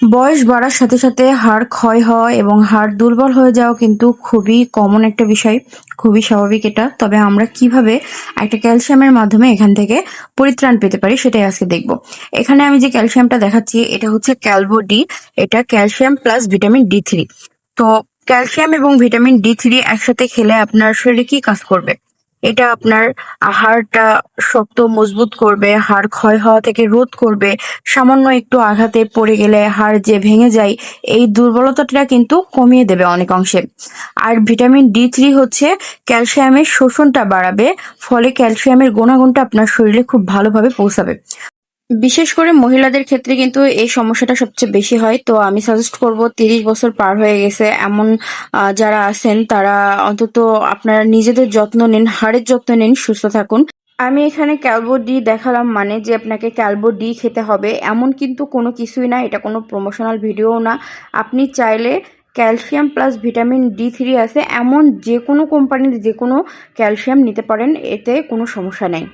বয়স বাড়ার সাথে সাথে হাড় ক্ষয় হওয়া এবং হাড় দুর্বল হয়ে যাওয়া কিন্তু খুবই কমন একটা বিষয়, খুবই স্বাভাবিক এটা। তবে আমরা কীভাবে একটা ক্যালসিয়ামের মাধ্যমে এখান থেকে পরিত্রাণ পেতে পারি সেটাই আজকে দেখব। এখানে আমি যে ক্যালসিয়ামটা দেখাচ্ছি, এটা হচ্ছে ক্যালভো ডি এটা calcium plus vitamin D three. তো ক্যালসিয়াম এবং ভিটামিন ডি থ্রি একসাথে খেলে আপনার শরীরে কি কাজ করবে? এটা আপনার হাড়টা শক্ত, মজবুত করবে, হাড় ক্ষয় হওয়া থেকে রোধ করবে, সামান্য একটু আঘাতে পড়ে গেলে হাড় যে ভেঙে যায়, এই দুর্বলতাটা কিন্তু কমিয়ে দেবে অনেক অংশে আর ভিটামিন ডি থ্রি হচ্ছে ক্যালসিয়ামের শোষণটা বাড়াবে, ফলে ক্যালসিয়ামের গুণাগুণটা আপনার শরীরে খুব ভালোভাবে পৌঁছাবে। বিশেষ করে মহিলাদের ক্ষেত্রে কিন্তু এই সমস্যাটা সবচেয়ে বেশি হয়। তো আমি সাজেস্ট করব তিরিশ বছর পার হয়ে গেছে, এমন যারা আছেন, তারা অন্তত আপনারা নিজেদের যত্ন নিন, হাড়ের যত্ন নিন, সুস্থ থাকুন। আমি এখানে ক্যালবো ডি দেখালাম মানে যে আপনাকে ক্যালবো ডি খেতে হবে। এমন কিন্তু কোনো কিছুই না, এটা কোনো প্রমোশনাল ভিডিও না। আপনি চাইলে calcium plus vitamin D three আছে, এমন যে কোনো কোম্পানির যে কোনো ক্যালসিয়াম নিতে পারেন, এতে কোনো সমস্যা নেই।